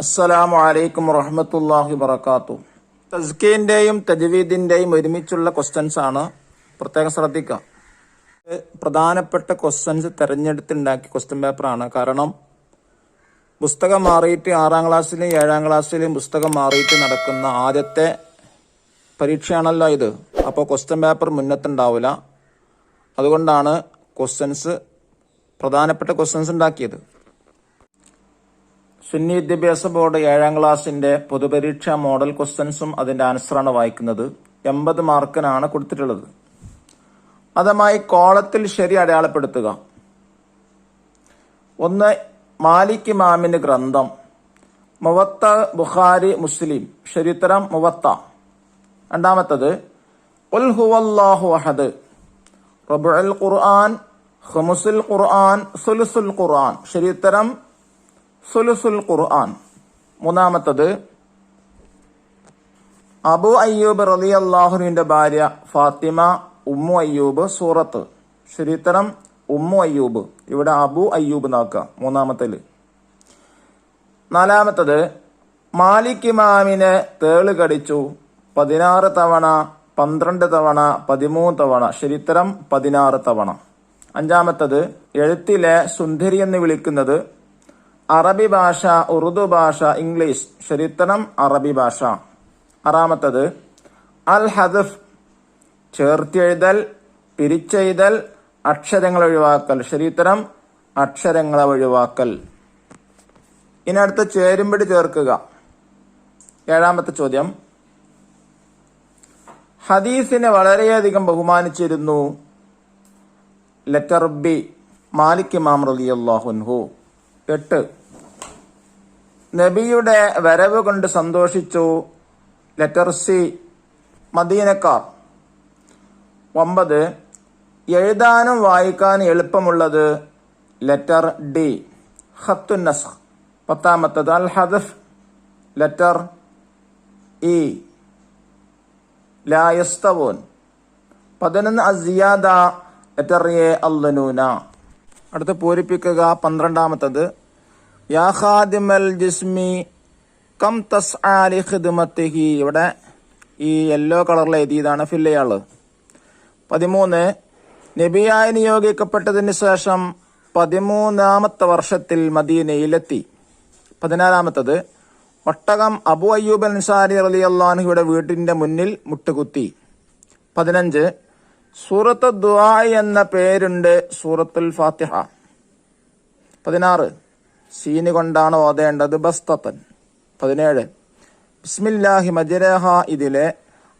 അസ്സലാമു അലൈക്കും വറഹമത്തല്ലാഹി വറക്കാത്തു തസ്കീന്റെയും തജ്വീദിന്റെയും ഒരുമിച്ചുള്ള ക്വസ്റ്റ്യൻസ് ആണ് പ്രത്യേകം ശ്രദ്ധിക്കുക പ്രധാനപ്പെട്ട ക്വസ്റ്റ്യൻസ് തിരഞ്ഞെടുത്തുണ്ടാക്കിയ ക്വസ്റ്റ്യൻ പേപ്പറാണ് കാരണം പുസ്തകം മാറിയിട്ട് ആറാം ക്ലാസ്സിലും ഏഴാം ക്ലാസ്സിലും പുസ്തകം മാറിയിട്ട് നടക്കുന്ന ആദ്യത്തെ പരീക്ഷയാണല്ലോ ഇത്. അപ്പോൾ ക്വസ്റ്റ്യൻ പേപ്പർ മുന്നത്തുണ്ടാവില്ല അതുകൊണ്ടാണ് ക്വസ്റ്റ്യൻസ് പ്രധാനപ്പെട്ട ക്വസ്റ്റ്യൻസ് ഉണ്ടാക്കിയത്. സുന്നി വിദ്യാഭ്യാസ ബോർഡ് ഏഴാം ക്ലാസിന്റെ പൊതുപരീക്ഷാ മോഡൽ ക്വസ്റ്റൻസും അതിന്റെ ആൻസറാണ് വായിക്കുന്നത്. എൺപത് മാർക്കിനാണ് കൊടുത്തിട്ടുള്ളത്. അതമായി കോളത്തിൽ ശരി അടയാളപ്പെടുത്തുക. ഒന്ന് മാലിക് ഇമാമിന്റെ ഗ്രന്ഥം. മുവത്ത ബുഖാരി മുസ്ലിം. ശരിത്തരം മുവത്ത. രണ്ടാമത്തത് ഉൽ ഹുവല്ലാഹു അഹദ്. റബുൽ ഖുർആൻ ഖുമുസുൽ ഖുർആൻ സുലുസുൽ ഖുർആൻ. ശരിത്തരം സുലുസുൽ ഖുർആൻ. മൂന്നാമത്തത് അബു അയ്യൂബ് റലി അള്ളാഹുവിന്റെ ഭാര്യ ഫാത്തിമ ഉമ്മു അയ്യൂബ് സൂറത്ത്. ശരിത്തരം ഉമ്മു അയ്യൂബ്. ഇവിടെ അബു അയ്യൂബ് നോക്കുക മൂന്നാമത്തേൽ നാലാമത്തത് മാലിക് ഇമാമിനെ തേൾ കടിച്ചു പതിനാറ് തവണ പന്ത്രണ്ട് തവണ പതിമൂന്ന് തവണ. ശരിത്തരം പതിനാറ് തവണ. അഞ്ചാമത്തത് എഴുത്തിലെ സുന്ദരി എന്ന് വിളിക്കുന്നത് അറബി ഭാഷ ഉറുദു ഭാഷ ഇംഗ്ലീഷ് ശരിത്തണം അറബി ഭാഷ. ആറാമത്തത് അൽ ഹദഫ് ചേർത്തെഴുതൽ പിരിച്ചെഴുതൽ അക്ഷരങ്ങൾ ഒഴിവാക്കൽ ശരിത്തരം അക്ഷരങ്ങളെ ഒഴിവാക്കൽ ഇനി അടുത്ത ചേരുമ്പടി ചേർക്കുക. ഏഴാമത്തെ ചോദ്യം ഹദീസിനെ വളരെയധികം ബഹുമാനിച്ചിരുന്നു ലെറ്റർ ബി മാലിക് ഇമാം റലിയല്ലാഹുൻഹു എട്ട് നബിയുടെ വരവ് കൊണ്ട് സന്തോഷിച്ചു. ലെറ്റർ സി മദീനക്കാർ. ഒമ്പത് എഴുതാനും വായിക്കാനും എളുപ്പമുള്ളത് ലെറ്റർ ഡി ഖത്തുന്നസ് പത്താമത്തത് അൽ ഹദഫ് ലെറ്റർ ഇ ലായസ്തവോൻ പതിനൊന്ന് അസിയാദ ലെറ്റർ എ അല്ലനൂന അടുത്ത് പൂരിപ്പിക്കുക പന്ത്രണ്ടാമത്തത് യാ ഖാദിമൽ ജിസ്മി കം തസ് ആലി ഖിദ്മത്തിഹി. ഇവിടെ ഈ യെല്ലോ കളറിൽ എഴുതിയതാണ് ഫില്ലയാൾ പതിമൂന്ന് നബിയായി നിയോഗിക്കപ്പെട്ടതിന് ശേഷം പതിമൂന്നാമത്തെ വർഷത്തിൽ മദീനയിലെത്തി. പതിനാലാമത്തത് ഒട്ടകം അബു അയ്യൂബ് അൻസാരി അലി അള്ളാഹുയുടെ വീട്ടിന്റെ മുന്നിൽ മുട്ടുകുത്തി. പതിനഞ്ച് സൂറത്ത് ദുആ എന്ന പേരുണ്ട് സൂറത്തുൽ ഫാത്തിഹ. പതിനാറ് സീന് കൊണ്ടാണ് ഓതേണ്ടത് ബസ്തത്തൻ. പതിനേഴ്. ബിസ്മില്ലാഹി മജരഹ ഇതിലെ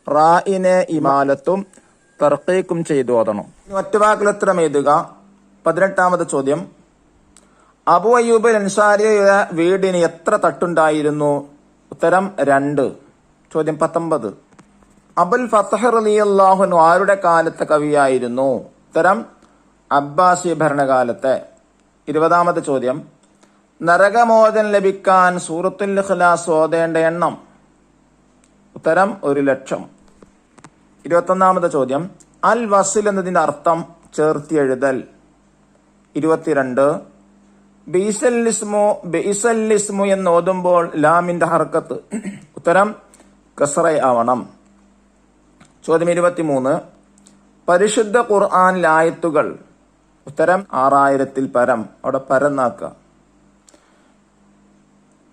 റായിനെ ഇമാലത്തും തർക്കീക്കും ചെയ്തു ഓതണം. ഒറ്റ വാക്കിലുത്തരം എഴുതുക? പതിനെട്ടാമത് ചോദ്യം. അബു അയ്യൂബ് അൻസാരിയുടെ വീടിന് എത്ര തട്ടുണ്ടായിരുന്നു? ഉത്തരം രണ്ട്. ചോദ്യം പത്തൊമ്പത്. അബുൽ ഫത്തഹർ അലി അള്ളാഹുനു ആരുടെ കാലത്തെ കവിയായിരുന്നു? ഉത്തരം അബ്ബാസി ഭരണകാലത്തെ. ഇരുപതാമത്തെ ചോദ്യം. നരകമോചനം ലഭിക്കാൻ സൂറത്തുൽ ഖലാസ് ഓതേണ്ട എണ്ണം ഉത്തരം ഒരു ലക്ഷം. ഇരുപത്തൊന്നാമത്തെ ചോദ്യം. അൽ വസിൽ എന്നതിന്റെ അർത്ഥം ചേർത്തി എഴുതൽ. ഇരുപത്തിരണ്ട്. ബീസല്ലിസ്മു ബീസല്ലിസ്മു എന്ന് ഓതുമ്പോൾ ലാമിന്റെ ഹർക്കത്ത്. ഉത്തരം കസറ ആവണം. ചോദ്യം ഇരുപത്തിമൂന്ന്. പരിശുദ്ധ ഖുർആൻ ലായത്തുകൾ ഉത്തരം ആറായിരത്തിൽ പരം. അവിടെ പരന്നാക്കുക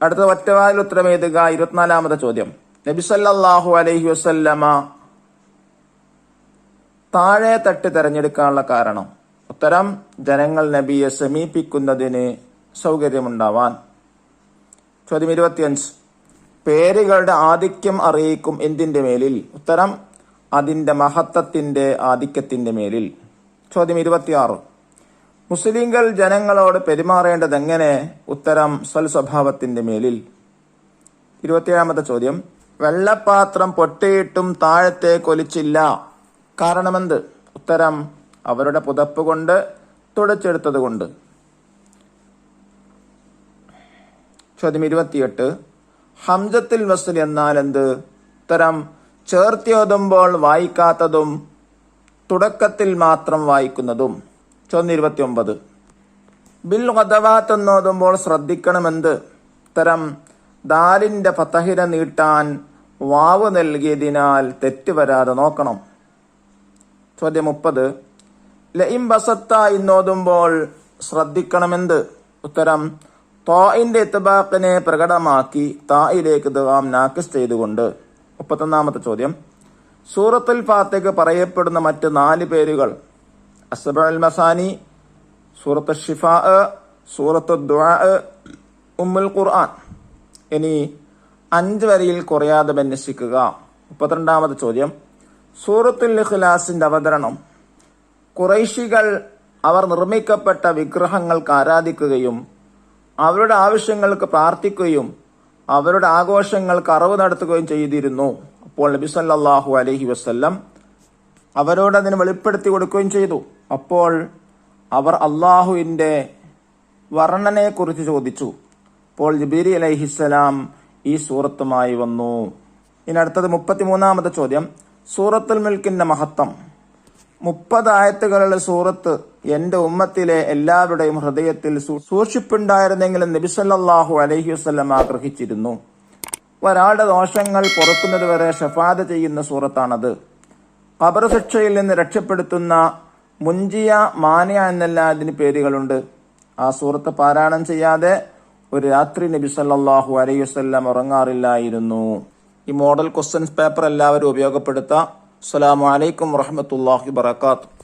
അടുത്ത ഒറ്റവാതിൽ ഉത്തരം എഴുതുക ഇരുപത്തിനാലാമത്തെ ചോദ്യം. നബിസല്ലാഹു അലൈഹി വസല്ലമ താഴെ തട്ട് തെരഞ്ഞെടുക്കാനുള്ള കാരണം. ഉത്തരം ജനങ്ങൾ നബിയെ സമീപിക്കുന്നതിന് സൗകര്യമുണ്ടാവാൻ. ചോദ്യം ഇരുപത്തിയഞ്ച്. പേരുകളുടെ ആധിക്യം അറിയിക്കും എന്തിന്റെ മേലിൽ? ഉത്തരം അതിന്റെ മഹത്വത്തിന്റെ ആധിക്യത്തിന്റെ മേലിൽ. ചോദ്യം ഇരുപത്തിയാറ്. മുസ്ലിങ്ങൾ ജനങ്ങളോട് പെരുമാറേണ്ടത് എങ്ങനെ? ഉത്തരം സ്വൽ സ്വഭാവത്തിന്റെ മേലിൽ. ഇരുപത്തിയേഴാമത്തെ ചോദ്യം. വെള്ളപ്പാത്രം പൊട്ടിയിട്ടും താഴത്തെ കൊലിച്ചില്ല കാരണമെന്ത്? ഉത്തരം അവരുടെ പുതപ്പ് കൊണ്ട് തുടച്ചെടുത്തത് കൊണ്ട്. ചോദ്യം ഇരുപത്തിയെട്ട്. ഹംസത്തിൽ വസുൽ എന്നാൽ എന്ത് ഉത്തരം ചേർത്തിയോതുമ്പോൾ വായിക്കാത്തതും തുടക്കത്തിൽ മാത്രം വായിക്കുന്നതും. ചോദ്യം ഇരുപത്തിയൊമ്പത്. ബിൽ ഖദവാത്ത് എന്നോതുമ്പോൾ ശ്രദ്ധിക്കണമെന്ത്? ഉത്തരം ദാലിന്റെ പത്തഹിര നീട്ടാൻ വാവ് നൽകിയതിനാൽ തെറ്റ് വരാതെ നോക്കണം. ചോദ്യം മുപ്പത്. ലയിം ബസത്ത ഇന്നോതുമ്പോൾ ശ്രദ്ധിക്കണമെന്ത്? ഉത്തരം തോയിന്റെ ഇത്തബാക്കിനെ പ്രകടമാക്കി തായിലേക്ക് ദുവാം നാക്കിസ് ചെയ്തുകൊണ്ട്. മുപ്പത്തൊന്നാമത്തെ ചോദ്യം. സൂറത്തുൽ ഫാത്തേക്ക് പറയപ്പെടുന്ന മറ്റ് നാല് പേരുകൾ അസബൽ മസാനി സൂറത്ത് ഷിഫാ സൂറത്ത് ദുആ ഉമ്മുൽ ഖുർആൻ ഇനി അഞ്ച് വരിയിൽ കുറയാതെ ബന്വേഷിക്കുക മുപ്പത്തിരണ്ടാമത് ചോദ്യം. സൂറത്തുൽ ഇഖ്ലാസിന്റെ അവതരണം. കുറൈശികൾ അവർ നിർമ്മിക്കപ്പെട്ട വിഗ്രഹങ്ങൾക്ക് ആരാധിക്കുകയും അവരുടെ ആവശ്യങ്ങൾക്ക് പ്രാർത്ഥിക്കുകയും അവരുടെ ആഘോഷങ്ങൾക്ക് അറിവ് നടത്തുകയും ചെയ്തിരുന്നു. അപ്പോൾ നബി സല്ലല്ലാഹു അലൈഹി വസല്ലം അവരോട് അതിന് വെളിപ്പെടുത്തി കൊടുക്കുകയും ചെയ്തു. അപ്പോൾ അവർ അള്ളാഹുവിന്റെ വർണനയെക്കുറിച്ച് ചോദിച്ചു. അപ്പോൾ ജബീരി അലൈഹിസ്സലാം ഈ സൂറത്തുമായി വന്നു. ഇനി അടുത്തത് മുപ്പത്തിമൂന്നാമത്തെ ചോദ്യം. സൂറത്തുൽ മിൽക്കിന്റെ മഹത്വം. മുപ്പത് സൂറത്ത് എന്റെ ഉമ്മത്തിലെ എല്ലാവരുടെയും ഹൃദയത്തിൽ സൂക്ഷിപ്പുണ്ടായിരുന്നെങ്കിലും നബിസല്ലാഹു അലഹി വസ്ലം ആഗ്രഹിച്ചിരുന്നു. ഒരാളുടെ ദോഷങ്ങൾ പൊറുക്കുന്നതുവരെ ഷഫാദ് ചെയ്യുന്ന സൂറത്താണത്. കബർ ശിക്ഷയിൽ നിന്ന് രക്ഷപ്പെടുത്തുന്ന മുഞ്ചിയ മാനിയ എന്നെല്ലാം അതിന് പേരുകളുണ്ട്. ആ സൂറത്ത് പാരായണം ചെയ്യാതെ ഒരു രാത്രി നബി സല്ലല്ലാഹു അലൈഹി വസല്ലം ഉറങ്ങാറില്ലായിരുന്നു. ഈ മോഡൽ ക്വസ്റ്റ്യൻസ് പേപ്പർ എല്ലാവരും ഉപയോഗപ്പെടുത്താം. അസ്സലാമു അലൈക്കും വറഹ്മത്തുള്ളാഹി വബറകാതുഹു.